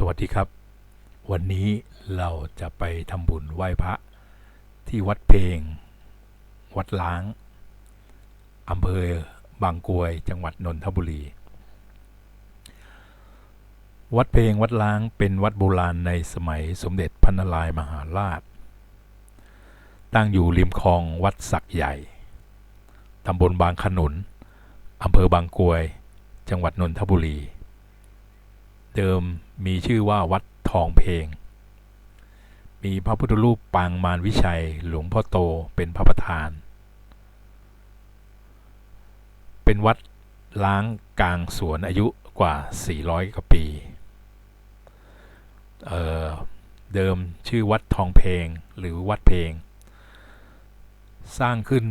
สวัสดีครับ วันนี้เราจะไปทำบุญไหว้พระ ที่วัดเพลง วัดล้างอำเภอบางกรวย จังหวัดนนทบุรี วัดเพลงวัดล้างเป็นวัดโบราณในสมัยสมเด็จพระนารายมหาราช ตั้งอยู่ริมคลองวัดสักใหญ่ตำบลบางขนุนอำเภอบางกรวย จังหวัดนนทบุรี เดิมมีชื่อว่าวัดทองเพลงมีพระพุทธรูปปางมารวิชัยหลวงพ่อโตเป็นพระประธาน เป็นวัดล้างกลางสวนอายุกว่า 400 กว่าปีเเดิมชื่อวัดทองเพลงหรือวัดเพลงสร้างขึ้น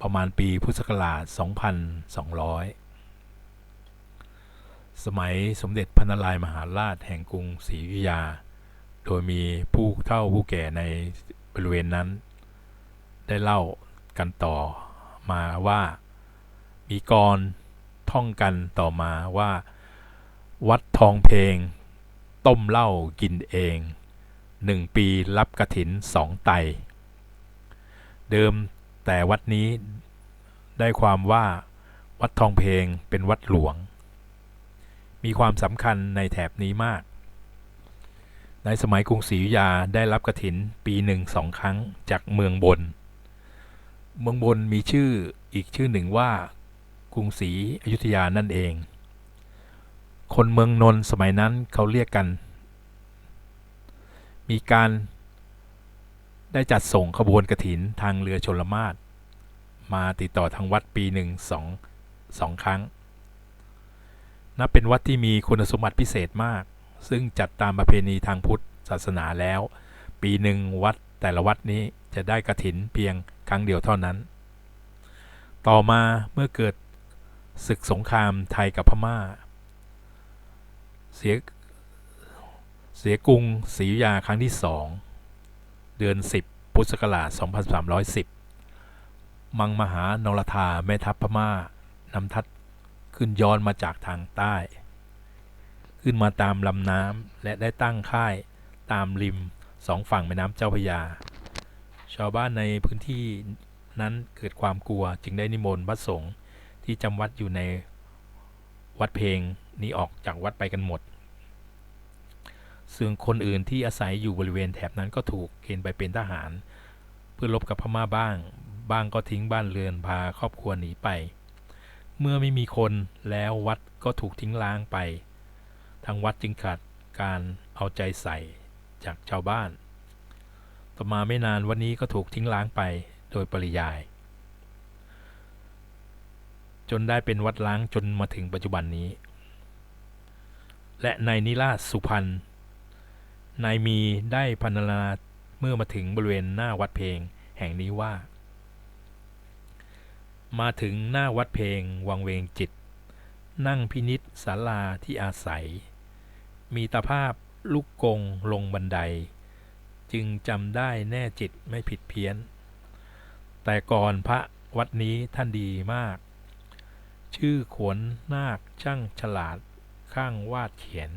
ประมาณปีพุทธศักราช 2200 สมัยสมเด็จพระนารายมหาราชแห่งกรุงศรีอยุธยา โดยมีผู้เฒ่าผู้แก่ในบริเวณนั้น ได้เล่ากันต่อมาว่า มีกรท่องกันต่อมาว่า วัดทองเพลง ต้มเหล้ากินเองหนึ่งปีรับกระถินสองไต เดิมแต่วัดนี้ได้ความว่าวัดทองเพลงเป็นวัดหลวง มีความสำคัญในแถบนี้มาก ในสมัยกรุงศรีอยุธยาได้รับกระถินปีหนึ่งสองครั้งจากเมืองบน เมืองบนมีชื่ออีกชื่อหนึ่งว่ากรุงศรีอยุธยานั่นเอง คนเมืองนนท์สมัยนั้นเขาเรียกกัน มีการได้จัดส่งขบวนกระถินทางเรือชลมาศมาติดต่อทางวัดปีหนึ่งสองสองครั้ง นับเป็นวัดที่มีคุณสมบัติพิเศษมาก ซึ่งจัดตามประเพณีทางพุทธศาสนาแล้ว ปีหนึ่งวัดแต่ละวัดนี้จะได้กระถินเพียงครั้งเดียวเท่านั้น ต่อมาเมื่อเกิดศึกสงครามไทยกับพม่า เสียเสียกรุงศรีอยุธยาครั้งที่สองเดือน 10 พุทธศักราช 2310 มังมหานรธาแม่ทัพพม่านำทัพ ขึ้นย้อนมาจากทางใต้ ขึ้นมาตามลำน้ำและได้ตั้งค่ายตามริมสองฝั่งแม่น้ำเจ้าพระยา ชาวบ้านในพื้นที่นั้นเกิดความกลัวจึงได้นิมนต์พระสงฆ์ที่จำวัดอยู่ในวัดเพลงนี้ออกจากวัดไปกันหมดส่วนคนอื่นที่อาศัยอยู่บริเวณแถบนั้นก็ถูกเกณฑ์ไปเป็นทหาร เพื่อรบกับพม่าบ้าง บ้างก็ทิ้งบ้านเรือนพาครอบครัวหนีไป เมื่อไม่มีคนแล้ววัดก็ถูกทิ้งล้างไป ทางวัดจึงขาดการเอาใจใส่จากชาวบ้าน ต่อมาไม่นานวันนี้ก็ถูกทิ้งล้างไปโดยปริยาย จนได้เป็นวัดล้างจนมาถึงปัจจุบันนี้ และในนิราชสุพรรณนายมีได้พรรณนาเมื่อมาถึงบริเวณหน้าวัดเพลงแห่งนี้ว่า มาถึงหน้าวัดเพลงวังเวงจิต นั่งพินิษศาลาที่อาศัย มีตาภาพลูกกงลงบันได จึงจำได้แน่จิตไม่ผิดเพี้ยน แต่ก่อนพระวัดนี้ท่านดีมาก ชื่อขวนนาคช่างฉลาดข้างวาดเขียน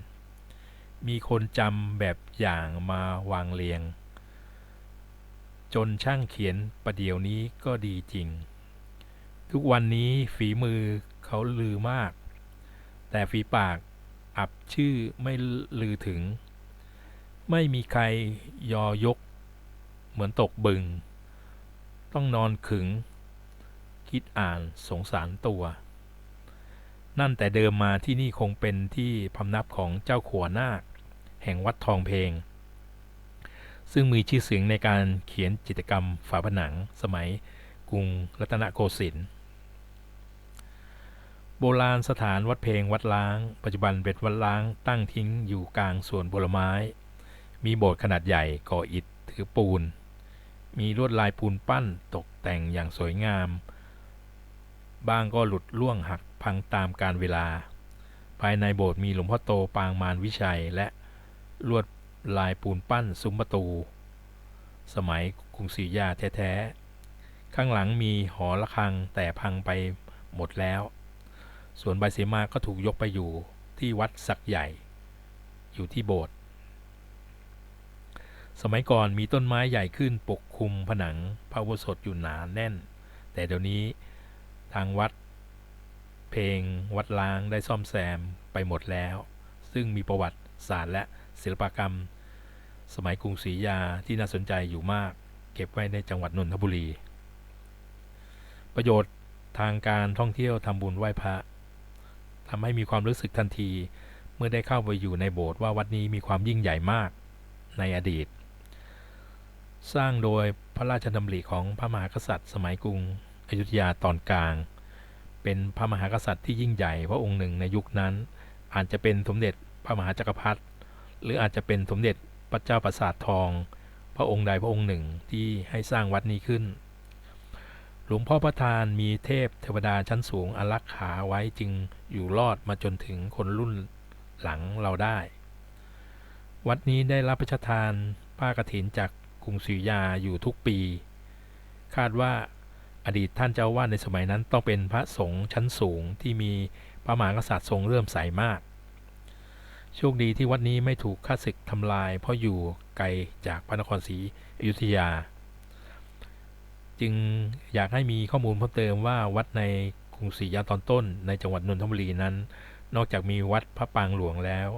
มีคนจำแบบอย่างมาวางเรียง จนช่างเขียนประเดี๋ยวนี้ก็ดีจริง ทุกวันนี้ฝีมือเขาลือมาก แต่ฝีปากอับชื่อไม่ลือถึง ไม่มีใครยอยก เหมือนตกบึง ต้องนอนขึง คิดอ่านสงสารตัว นั่นแต่เดิมมาที่นี่คงเป็นที่พำนับของเจ้าขัวนาค แห่งวัดทองเพลง ซึ่งมีชื่อเสียงในการเขียนจิตกรรมฝาผนังสมัยกรุงรัตนโกสินทร์ โบราณสถานวัดเพลงวัดล้าง ปัจจุบันเป็นวัดล้างตั้งทิ้งอยู่กลางสวนผลไม้ มีโบสถ์ขนาดใหญ่ก่ออิฐถือปูน มีลวดลายปูนปั้นตกแต่งอย่างสวยงาม บางก็หลุดล่วงหักพังตามกาลเวลา ภายในโบสถ์มีหลวงพ่อโตปางมารวิชัย และลวดลายปูนปั้นซุ้มประตู สมัยกรุงศรีอยุธยาแท้ๆ ข้างหลังมีหอระฆังแต่พังไปหมดแล้ว ส่วนใบเสมาก็ถูกยกไปอยู่ที่วัดสักใหญ่ อยู่ที่โบสถ์สมัยก่อนมีต้นไม้ใหญ่ขึ้นปกคลุมผนังพระอุโบสถอยู่หนาแน่น แต่เดี๋ยวนี้ทางวัด เพลงวัดล้างได้ซ่อมแซมไปหมดแล้ว ซึ่งมีประวัติศาสตร์และศิลปกรรม สมัยกรุงศรีอยุธยาที่น่าสนใจอยู่มาก เก็บไว้ในจังหวัดนนทบุรี ประโยชน์ทางการท่องเที่ยวทำบุญไหว้พระ ทำให้มีความรู้สึกทันที เมื่อได้เข้าไปอยู่ในโบสถ์ว่าวัดนี้มีความยิ่งใหญ่มากในอดีต สร้างโดยพระราชดำริของพระมหากษัตริย์ สมัยกรุงอยุธยาตอนกลาง เป็นพระมหากษัตริย์ที่ยิ่งใหญ่พระองค์หนึ่งในยุคนั้น อาจจะเป็นสมเด็จพระมหาจักรพรรดิหรืออาจจะเป็นสมเด็จพระเจ้าประสาททอง พระองค์ใดพระองค์หนึ่งที่ให้สร้างวัดนี้ขึ้น ลวงพ่อประธานมีเทพเทวดาชั้นสูงอารักขาไว้จึงอยู่รอดมาจนถึงคนรุ่นหลังเราได้ วัดนี้ได้รับพระราชทานผ้ากฐินจากกรุงศรีอยาอยู่ทุกปี คาดว่าอดีตท่านเจ้าวาดในสมัยนั้นต้องเป็นพระสงฆ์ชั้นสูงที่มีพระมหากษัตริย์ทรงเลื่อมใสมาก โชคดีที่วัดนี้ไม่ถูกข้าศึกทำลาย เพราะอยู่ไกลจากพระนครศรีอยุธยา จึงอยากให้มีข้อมูลเพิ่มเติมว่าวัดในกรุงศรีอยุธยาตอนต้น ในจังหวัดนนทบุรีนั้น นอกจากมีวัดพระปางหลวงแล้ว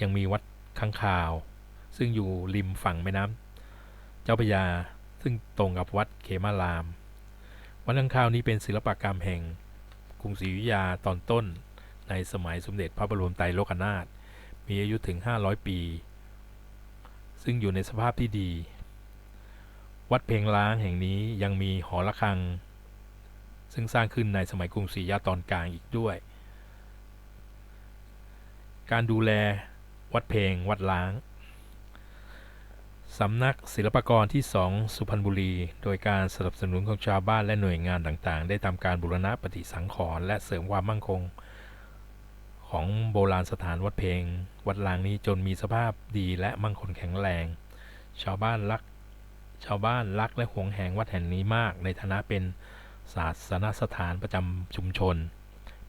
ยังมีวัดข้างคาว ซึ่งอยู่ริมฝั่งแม่น้ำเจ้าพระยาซึ่งตรงกับวัดเขมาราม วัดข้างคาวนี้เป็นศิลปกรรมแห่งกรุงศรีอยุธยาตอนต้น ในสมัยสมเด็จพระบรมไตรโลกนาถมีอายุถึง 500 ปี ซึ่งอยู่ในสภาพที่ดี วัดเพลงล้างแห่งนี้ยังมีหอระฆัง ซึ่งสร้างขึ้นในสมัยกรุงศรีอยุธยาตอนกลางอีกด้วย การดูแลวัดเพลงวัดล้างสำนักศิลปากรที่ 2 สุพรรณบุรี โดยการสนับสนุนของชาวบ้านและหน่วยงานต่างๆ ได้ทำการบูรณะปฏิสังขรณ์และเสริมความมั่นคง ของโบราณสถานวัดเพลง วัดล้างนี้จนมีสภาพดีและมั่งคงแข็งแรง ชาวบ้านรัก ชาวบ้านรักและหวงแหงวัดแห่งนี้มากในฐานะเป็นศาสนสถานประจำชุมชน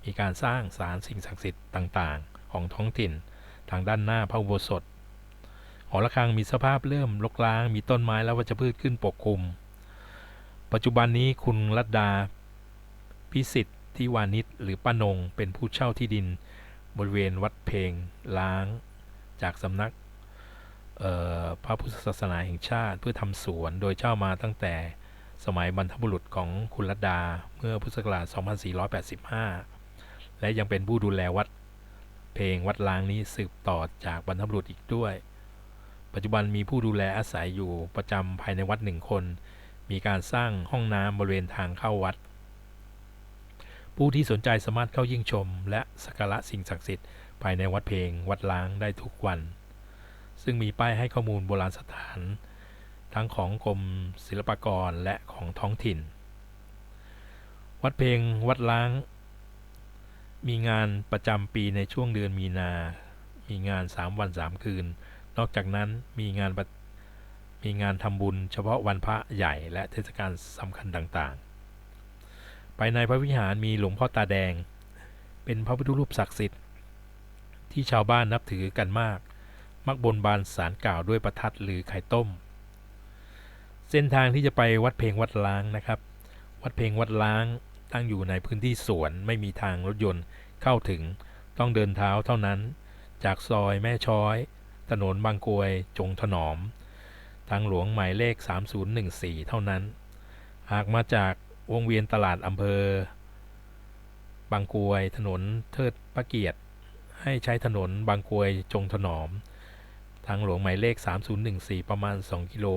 มีการสร้างศาลสิ่งศักดิ์สิทธิ์ต่างๆ ของท้องถิ่นทางด้านหน้าพระอุโบสถ หอระฆังมีสภาพเริ่มรกร้าง มีต้นไม้และวัชพืชขึ้นปกคลุม ปัจจุบันนี้คุณรัตดาพิสิทธิ์ที่วานิชหรือป้านงเป็นผู้เช่าที่ดิน บริเวณวัดเพลงล้าง จากสำนัก พระพุทธศาสนาแห่งชาติเพื่อทำสวนโดยเช่ามาตั้งแต่สมัยบรรพบุรุษของคุณรัตดาเมื่อพุทธศักราช 2485 และยังเป็นผู้ดูแลวัดเพลงวัดล้างนี้สืบต่อจากบรรพบุรุษอีกด้วย ปัจจุบันมีผู้ดูแลอาศัยอยู่ประจำภายในวัดหนึ่งคน มีการสร้างห้องน้ำบริเวณทางเข้าวัด ผู้ที่สนใจสามารถเข้ายิ่งชม และสักการะสิ่งศักดิ์สิทธิ์ภายในวัดเพลงวัดล้างได้ทุกวัน ซึ่งมีป้ายให้ข้อมูลโบราณสถาน ทั้งของกรมศิลปากรและของท้องถิ่น วัดเพลงวัดล้าง มีงานประจำปีในช่วงเดือนมีนา มีงาน 3 วัน 3 คืน นอกจากนั้นมีงานมีงานทำบุญเฉพาะวันพระใหญ่และเทศกาลสำคัญต่างๆ ภายในพระวิหารมีหลวงพ่อตาแดง เป็นพระพุทธรูปศักดิ์สิทธิ์ที่ชาวบ้านนับถือกันมาก มักบนบานสารกล่าวด้วยประทัดหรือไข่ต้ม เส้นทางที่จะไปวัดเพลงวัดล้างนะครับ วัดเพลงวัดล้างตั้งอยู่ในพื้นที่สวนไม่มีทางรถยนต์เข้าถึงต้องเดินเท้าเท่านั้น จากซอยแม่ช้อย ถนนบางกรวยจงถนอม ทางหลวงหมายเลข 3014 เท่านั้น หากมาจากวงเวียนตลาดอำเภอ บางกรวยถนนเทิดพระเกียรติ ให้ใช้ถนนบางกรวยจงถนอม ทางหลวงหมายเลข 3014 ประมาณ 2 กิโล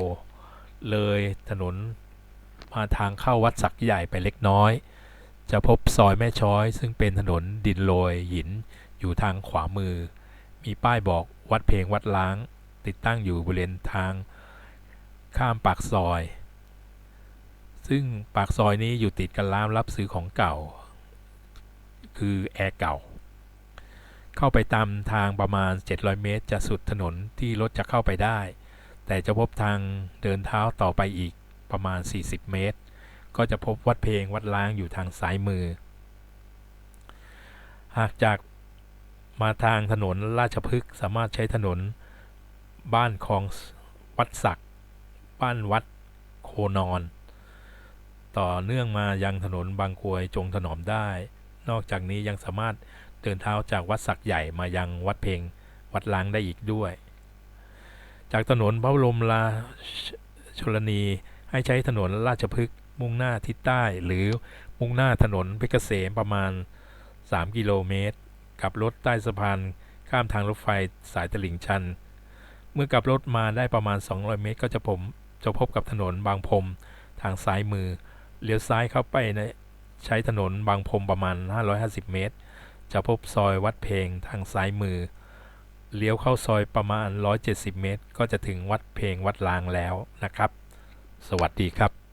เลยถนนมาทางเข้าวัดสักใหญ่ไปเล็กน้อย จะพบซอยแม่ช้อย ซึ่งเป็นถนนดินโรยหินอยู่ทางขวามือ มีป้ายบอกวัดเพลงวัดล้าง ติดตั้งอยู่บริเวณทางข้ามปากซอย ซึ่งปากซอยนี้อยู่ติดกับร้านรับซื้อของเก่า คือแอร์เก่า เข้าไปตามทางประมาณ 700 เมตร จะสุดถนนที่รถจะเข้าไปได้ แต่จะพบทางเดินเท้าต่อไปอีกประมาณ 40 เมตร ก็จะพบวัดเพลงวัดล้างอยู่ทางซ้ายมือ หากจากมาทางถนนราชพฤกษ์สามารถใช้ถนน บ้านคลองวัดศักดิ์บ้านวัดโคนอน ต่อเนื่องมายังถนนบางกรวยจงถนอมได้ นอกจากนี้ยังสามารถ เดินเท้าจากวัดศักดิ์ใหญ่มายังวัดเพลงวัดล้างได้อีกด้วย จากถนนพระบรมราชชลนีให้ใช้ถนนราชพฤกษ์มุ่งหน้าทิศใต้หรือมุ่งหน้าถนนเพชรเกษมประมาณ 3 กิโลเมตรกับรถใต้สะพานข้ามทางรถไฟสายตลิ่งชัน เมื่อกลับรถมาได้ประมาณ 200 เมตร ก็จะผมจะพบกับถนนบางพรมทางซ้ายมือ เลี้ยวซ้ายเข้าไปในใช้ถนนบางพรมประมาณ 550 เมตร จะพบซอยวัดเพลงทางซ้ายมือ เลี้ยวเข้าซอยประมาณ 170 เมตร ก็จะถึงวัดเพลงวัดลางแล้วนะครับ สวัสดีครับ